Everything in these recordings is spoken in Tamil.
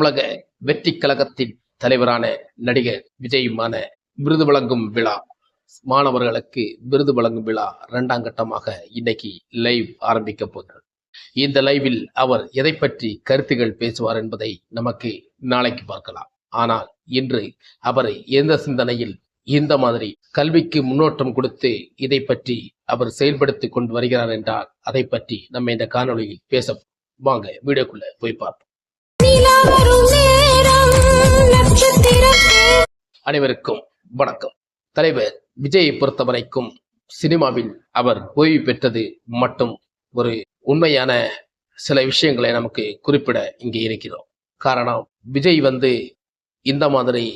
தமிழக வெற்றி கழகத்தின் தலைவரான நடிகர் விஜயுமான விருது வழங்கும் விழா. மாணவர்களுக்கு விருது வழங்கும் விழா இரண்டாம் கட்டமாக இன்னைக்கு லைவ் ஆரம்பிக்க போகிறது. இந்த லைவில் அவர் எதை பற்றி கருத்துகள் பேசுவார் என்பதை நமக்கு நாளைக்கு பார்க்கலாம். ஆனால் இன்று அவர் எந்த சிந்தனையில் இந்த மாதிரி கல்விக்கு முன்னோட்டம் கொடுத்து இதை பற்றி அவர் செயல்படுத்தி கொண்டு வருகிறார் என்றால் அதை பற்றி நம்ம இந்த காணொளியில் பேச வாங்க வீடியோக்குள்ள போய் பார்ப்போம். அனைவருக்கும் வணக்கம். தலைவர் விஜயை பொறுத்தவரைக்கும் சினிமாவில் அவர் ஓய்வு பெற்றது மட்டும் ஒரு உண்மையான சில விஷயங்களை நமக்கு குறிப்பிட இங்கே இருக்கிறோம். காரணம் விஜய் வந்து இந்த மாதிரி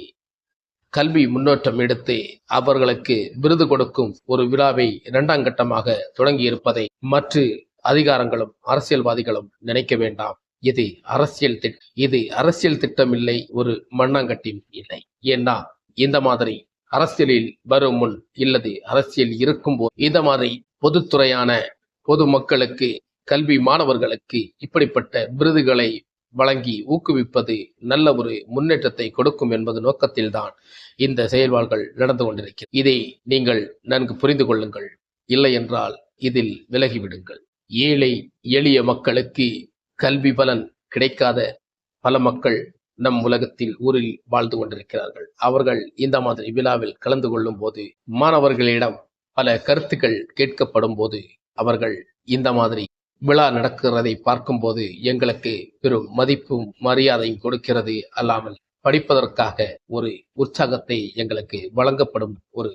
கல்வி முன்னேற்றம் எடுத்து அவர்களுக்கு விருது கொடுக்கும் ஒரு விழாவை இரண்டாம் கட்டமாக தொடங்கி இருப்பதை மற்ற அதிகாரங்களும் அரசியல்வாதிகளும் நினைக்க வேண்டாம். இது அரசியல் திட் இது அரசியல் திட்டம் இல்லை ஒரு மண்ணாங்கட்டியும் இல்லை. ஏன்னா இந்த மாதிரி அரசியலில் வரும் முன் இல்லது அரசியல் இருக்கும்போது இந்த மாதிரி பொதுத்துறையான பொது மக்களுக்கு கல்வி மாணவர்களுக்கு இப்படிப்பட்ட விருதுகளை வழங்கி ஊக்குவிப்பது நல்ல ஒரு முன்னேற்றத்தை கொடுக்கும் என்பது நோக்கத்தில்தான் இந்த செயல்பாடுகள் நடந்து கொண்டிருக்கிறது. இதை நீங்கள் நன்கு புரிந்து கொள்ளுங்கள். இல்லை என்றால் இதில் விலகிவிடுங்கள். ஏழை எளிய மக்களுக்கு கல்வி பலன் கிடைக்காத பல மக்கள் நம் உலகத்தில் ஊரில் வாழ்ந்து கொண்டிருக்கிறார்கள். அவர்கள் இந்த மாதிரி விழாவில் கலந்து கொள்ளும் போது மாணவர்களிடம் பல கருத்துக்கள் கேட்கப்படும் போது அவர்கள் இந்த மாதிரி விழா நடக்கிறதை பார்க்கும்போது எங்களுக்கு பெரும் மதிப்பும் மரியாதையும் கொடுக்கிறது. அல்லாமல் படிப்பதற்காக ஒரு உற்சாகத்தை எங்களுக்கு வழங்கப்படும் ஒரு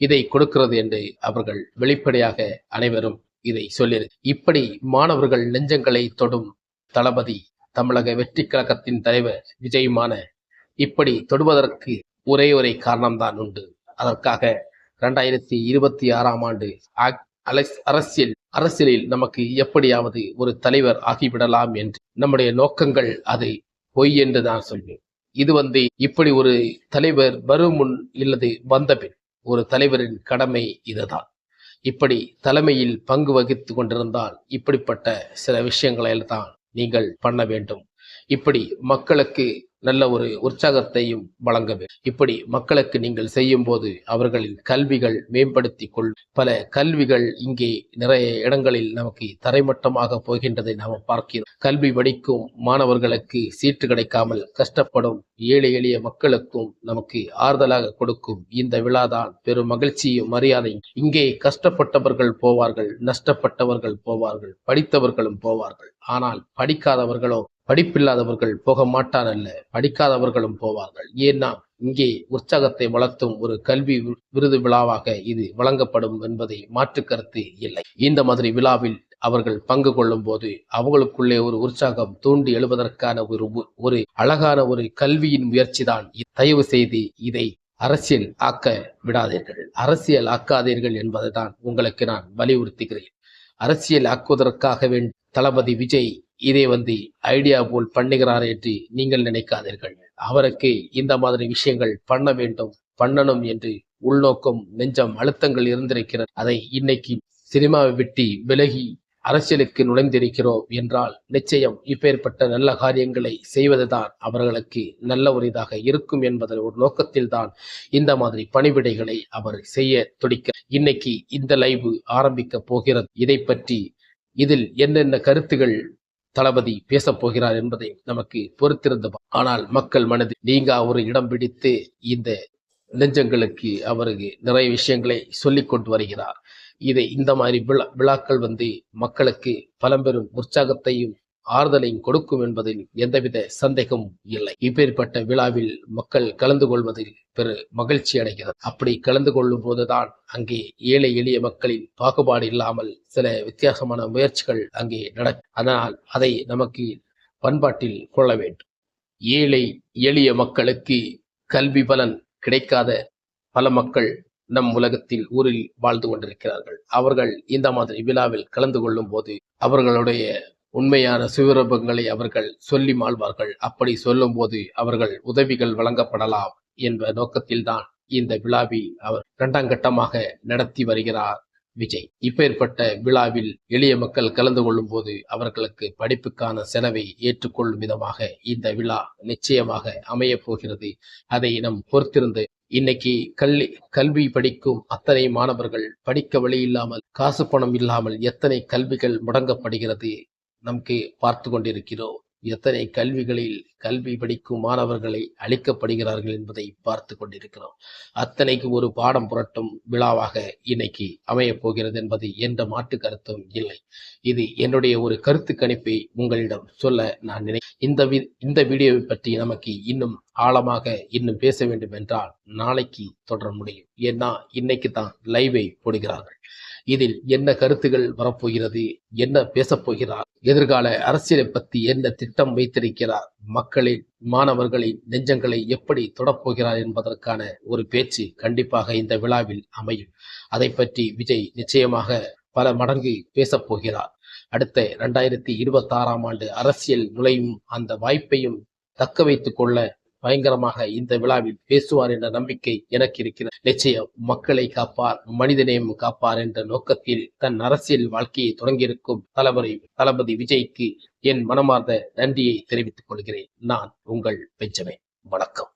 இதை கொடுக்கிறது என்று அவர்கள் வெளிப்படையாக அனைவரும் இதை சொல்லி இப்படி மாணவர்கள் நெஞ்சங்களை தொடும் தளபதி தமிழக வெற்றி கழகத்தின் தலைவர் விஜயுமான இப்படி தொடுவதற்கு ஒரே ஒரே காரணம்தான் உண்டு. அதற்காக இரண்டாயிரத்தி இருபத்தி ஆறாம் ஆண்டு அரசியல் அரசியலில் நமக்கு எப்படியாவது ஒரு தலைவர் ஆகிவிடலாம் என்று நம்முடைய நோக்கங்கள் அது பொய் என்று தான் சொல்வேன். இது வந்து இப்படி ஒரு தலைவர் வரும் முன் இல்லது வந்த பின் ஒரு தலைவரின் கடமை இதுதான். இப்படி தலைமையில் பங்கு வகித்து கொண்டிருந்தால் இப்படிப்பட்ட சில விஷயங்களை தான் நீங்கள் பண்ண வேண்டும். இப்படி மக்களுக்கு நல்ல ஒரு உற்சாகத்தையும் வழங்க வேண்டும் இப்படி மக்களுக்கு நீங்கள் செய்யும் போது அவர்களின் கல்விகள் மேம்படுத்தி கொள் பல கல்விகள் இங்கே நிறைய இடங்களில் நமக்கு தரைமட்டமாக போகின்றதை நாம் பார்க்கிறோம். கல்வி படிக்கும் மாணவர்களுக்கு சீட்டு கிடைக்காமல் கஷ்டப்படும் ஏழை எளிய மக்களுக்கும் நமக்கு ஆறுதலாக கொடுக்கும் இந்த விழாதான் பெரும் மகிழ்ச்சியும் மரியாதையும். இங்கே கஷ்டப்பட்டவர்கள் போவார்கள் நஷ்டப்பட்டவர்கள் போவார்கள் படித்தவர்களும் போவார்கள். ஆனால் படிக்காதவர்களோ படிப்பில்லாதவர்கள் போக மாட்டார் அல்ல படிக்காதவர்களும் போவார்கள். ஏன்னா இங்கே உற்சாகத்தை வளர்த்தும் ஒரு கல்வி விருது விழாவாக இது வழங்கப்படும் என்பதை மாற்று கருத்து இல்லை. இந்த மாதிரி விழாவில் அவர்கள் பங்கு கொள்ளும் போது அவங்களுக்குள்ளே ஒரு உற்சாகம் தூண்டி எழுவதற்கான ஒரு உ- ஒரு அழகான ஒரு கல்வியின் முயற்சிதான் தான் தயவு செய்து இதை அரசியல் ஆக்க விடாதீர்கள். அரசியல் ஆக்காதீர்கள் என்பதை தான் உங்களுக்கு நான் வலியுறுத்துகிறேன். அரசியல் ஆக்குவதற்காக வேண்டி தளபதி விஜய் இதை வந்து ஐடியா போல் பண்ணுகிறார் என்று நீங்கள் நினைக்காதீர்கள். அவருக்கு இந்த மாதிரி விஷயங்கள் பண்ண வேண்டும் பண்ணணும் என்று உள்நோக்கம் நெஞ்சம் அழுத்தங்கள் இருந்திருக்கிறது. அதை இன்னைக்கு சினிமாவை விட்டு விலகி அரசியலுக்கு நுழைந்திருக்கிறோம் என்றால் நிச்சயம் இப்பேற்பட்ட நல்ல காரியங்களை செய்வதுதான் அவர்களுக்கு நல்ல ஒரு இதாக இருக்கும் என்பதன் ஒரு நோக்கத்தில் தான் இந்த மாதிரி பணிவிடைகளை அவர் செய்ய துடிக்க இன்னைக்கு இந்த லைவு ஆரம்பிக்க போகிறது. இதை பற்றி இதில் என்னென்ன கருத்துகள் தளபதி பேசப் போகிறார் என்பதை நமக்கு பொறுத்திருந்த ஆனால் மக்கள் மனதில் நீங்க ஒரு இடம் பிடித்து இந்த நெஞ்சங்களுக்கு அவருக்கு நிறைய விஷயங்களை சொல்லிக் கொண்டு வருகிறார். இதை இந்த மாதிரி விழா விழாக்கள் வந்து மக்களுக்கு பலம்பெரும் உற்சாகத்தையும் ஆறுதலையும் கொடுக்கும் என்பதில் எந்தவித சந்தேகமும் இல்லை. இப்பேற்பட்ட விழாவில் மக்கள் கலந்து கொள்வதில் பெரு மகிழ்ச்சி அடைகிறது. அப்படி கலந்து கொள்ளும் போதுதான் அங்கே ஏழை எளிய மக்களின் பாகுபாடு இல்லாமல் சில வித்தியாசமான முயற்சிகள் அங்கே நடக்கும். அதனால் அதை நமக்கு பண்பாட்டில் கொள்ள வேண்டும். ஏழை எளிய மக்களுக்கு கல்வி பலன் கிடைக்காத பல மக்கள் நம் உலகத்தில் ஊரில் வாழ்ந்து கொண்டிருக்கிறார்கள். அவர்கள் இந்த மாதிரி விழாவில் கலந்து கொள்ளும் போது அவர்களுடைய உண்மையான சுவரூபங்களை அவர்கள் சொல்லி மாழ்வார்கள் அப்படி சொல்லும்போது அவர்கள் உதவிகள் வழங்கப்படலாம் என்ற நோக்கத்தில்தான் இந்த விழாவை அவர் இரண்டாம் கட்டமாக நடத்தி வருகிறார் விஜய். இப்பேற்பட்ட விழாவில் எளிய மக்கள் கலந்து கொள்ளும் போது அவர்களுக்கு படிப்புக்கான செலவை ஏற்றுக்கொள்ளும் விதமாக இந்த விழா நிச்சயமாக அமையப் போகிறது. அதை நம் பொறுத்திருந்து இன்னைக்கு கல்வி கல்வி படிக்கும் அத்தனை மாணவர்கள் படிக்க வழி இல்லாமல் காசு பணம் இல்லாமல் எத்தனை கல்விகள் முடங்கப்படுகிறது நமக்கு பார்த்து கொண்டிருக்கிறோம். எத்தனை கல்விகளில் கல்வி படிக்கும் மாணவர்களை அளிக்கப்படுகிறார்கள் என்பதை பார்த்து கொண்டிருக்கிறோம். அத்தனைக்கு ஒரு பாடம் புரட்டும் விழாவாக இன்னைக்கு அமையப் போகிறது என்பது எந்த மாற்று கருத்தும் இல்லை. இது என்னுடைய ஒரு கருத்து கணிப்பை உங்களிடம் சொல்ல நான் நினை இந்த வி- இந்த வீடியோவை பற்றி நமக்கு இன்னும் ஆழமாக இன்னும் பேச வேண்டும் என்றால் நாளைக்கு தொடர முடியும். ஏன்னா இன்னைக்கு தான் லைவை போடுகிறார்கள். இதில் என்ன கருத்துகள் வரப்போகிறது? என்ன பேசப்போகிறார்? எதிர்கால அரசியலை பத்தி என்ன திட்டம் வைத்திருக்கிறார்? மக்களின் மாணவர்களின் நெஞ்சங்களை எப்படி தொடப்போகிறார் என்பதற்கான ஒரு பேச்சு கண்டிப்பாக இந்த விழாவில் அமையும். அதை பற்றி விஜய் நிச்சயமாக பல மடங்கு பேசப் போகிறார். அடுத்த இரண்டாயிரத்தி இருபத்தி ஆறாம் ஆண்டு அரசியல் நுழையும் அந்த வாய்ப்பையும் தக்க வைத்துக் கொள்ள பயங்கரமாக இந்த விழாவில் பேசுவார் என்ற நம்பிக்கை எனக்கு இருக்கிறது. நிச்சயம் மக்களை காப்பார் மனிதநேயம் காப்பார் என்ற நோக்கத்தில் தன் அரசியல் வாழ்க்கையை தொடங்கியிருக்கும் தளபதி தளபதி விஜய்க்கு என் மனமார்ந்த நன்றியை தெரிவித்துக் கொள்கிறேன். நான் உங்கள் பெஞ்சமின். வணக்கம்.